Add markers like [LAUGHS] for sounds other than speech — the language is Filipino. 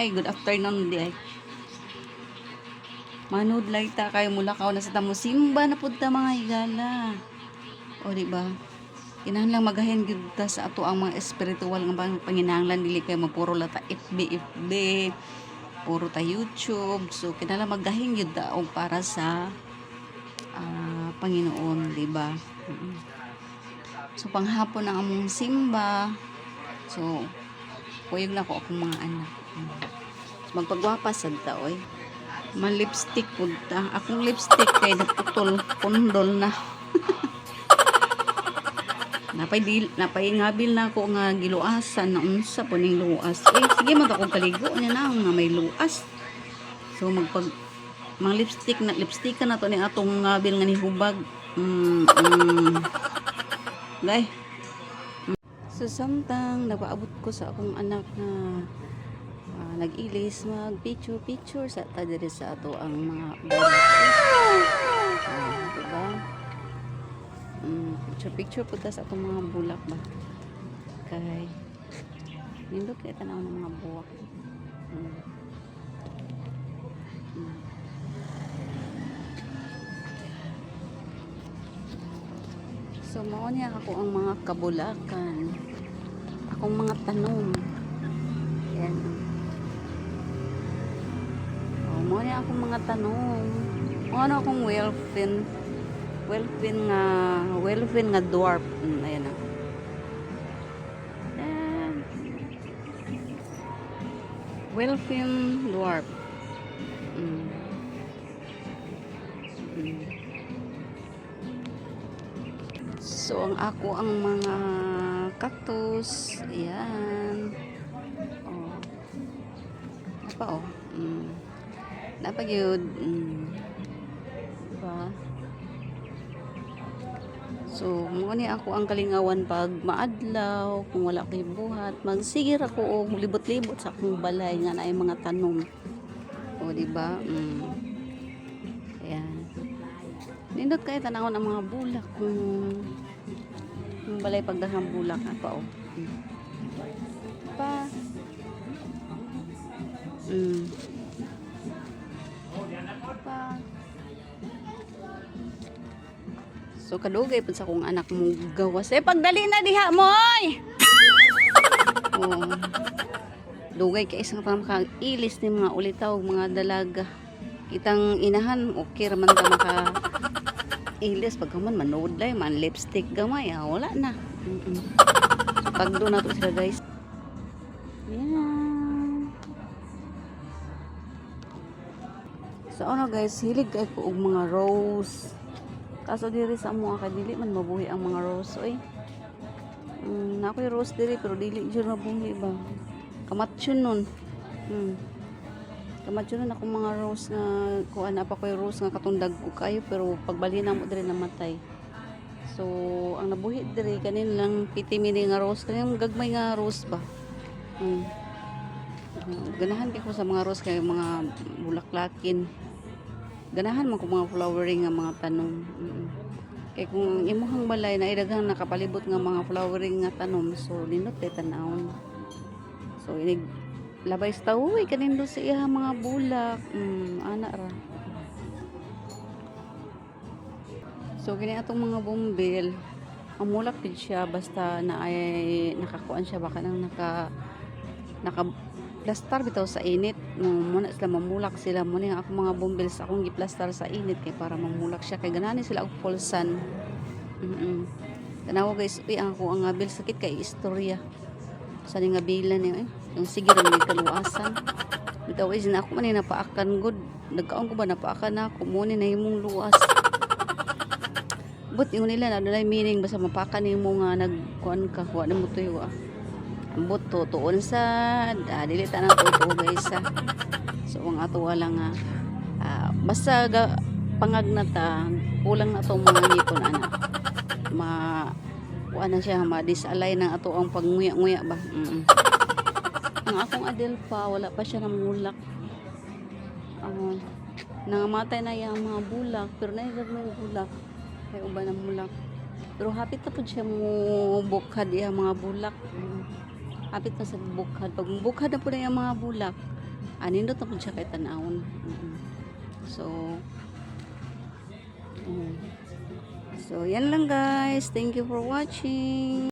ay good afternoon di ay. Manood lang ta kayo mula ka na sa tamo simba na pud ta mga higala. O di ba? Kinahanglan magahin gyud ta sa ato ang mga espiritual nga pang- panginahanglan dili kay mapuro la ta FB FB puro ta YouTube. So kinahanglan magahin gyud ta og para sa ah, Panginoon, di ba? So panghapon ang among simba. So kuyog na ko akong mga anak. Magpagwapa sad ta oy. Man lipstick pud ta. Akong lipstick kay naputol, pundol na. [LAUGHS] napay dil, napay ngabil na ako nga giluasan na unsa po ning luas. Eh, sige man kaligo niya na nga may luas. So magpag mga lipstick na lipstick na to ni atong ngabil nga ni hubag. Mm, mm. Gay. So samtang napaabot ko sa akong anak na ah, nag-ilis mag picture picture sa ta sa ato ang mga bulak. Ah, diba? Mm, picture picture ta sa atong mga bulak ba. Kay nindot kay tanaw ng mga buwak. Mm. So, mao niya ako ang mga kabulakan. Akong mga tanong. Yan. Oh, mao niya akong mga tanong. Ano akong wellfin. Wellfin nga, wellfin nga dwarf. Mm, ayan na. Wellfin dwarf. Mm. Mm. So, ang ako ang mga cactus. Ayan. Oh. Napa, oh. Mm. Napa yun. Mm. Diba? So, mo ako ang kalingawan pag maadlaw, kung wala ko'y buhat, magsigir ako o libot-libot sa akong balay nga na mga tanom. O, di ba? Mm. Ayan. Nindot kayo tanawon ang mga bulak kung yung balay pagdahang bulak na pa oh. Mm. Pa. Mm. Pa. So kadugay pud sa kong anak mo gawas. Eh pagdali na diha mo oy. [LAUGHS] Oh. Dugay kay isang pang ilis ni mga ulitaw mga dalaga. Kitang inahan okay ra man ta maka ilis pag man manood lay man lipstick gamay ah, wala na. Mm-mm. So, pag doon na to sila guys. Yan. So ano guys, hilig kay ko og mga rose. Kaso diri sa amo kay dili man mabuhi ang mga rose oy. Mm, na rose diri pero dili jud mabuhi ba. Kamatsyon nun. Hmm. Kamatsyon nun ako mga rose nga kuan na pa ko'y rose nga katundag ko kayo pero pagbali na mo diri namatay. So, ang nabuhi diri kanin lang piti mini nga rose kaning gagmay nga rose ba. Hmm. Mm, Ganahan kay ko sa mga rose kay mga bulaklakin. Ganahan man ko mga flowering nga mga tanom. Mm. Kay kung imuhang balay na idaghang nakapalibot nga mga flowering nga tanom so nindot kay tanawon. So inig labay sa uy kanindo sa iya mga bulak. Mm, ana ra. So kini atong mga bumbil amulak din siya basta na ay nakakuan siya baka nang naka naka plastar bitaw sa init muna sila mamulak sila mo nga ako mga bumbil sa akong giplastar sa init kay para mamulak siya kay ganani sila og pulsan mm -mm. tanawa guys uy ang ako ang abil sakit kay istorya sa nga bilan eh yung sige ra may kaluwasan. Bitaw is na ako man ni napaakan good. Nagkaon ko ba napaakan na ako. Mo ni nahimong luwas. But yung nila na doon meaning basta mapakan nimo nga nagkuan ka kuha na mo tuyo ah. Ambot to tuon sa ah, dili ta nang tuto guys ah. so ang ato wala nga ah, basta ga, pangag na ta kulang na to mga ngipon ana. Ma kuan na siya ma disalay ng ato ang pagnguya-nguya ba mm ang akong adel pa wala pa siya namulak uh, nangamatay na yung mga bulak pero naigag may bulak kay uban ang bulak pero hapit na po siya mo bukhad iya mga bulak mm. hapit na sa bukhad pag bukhad na po na yung mga bulak Anindot na po siya kay tanawon. Mm-mm. So, mm. So, yan lang guys. Thank you for watching.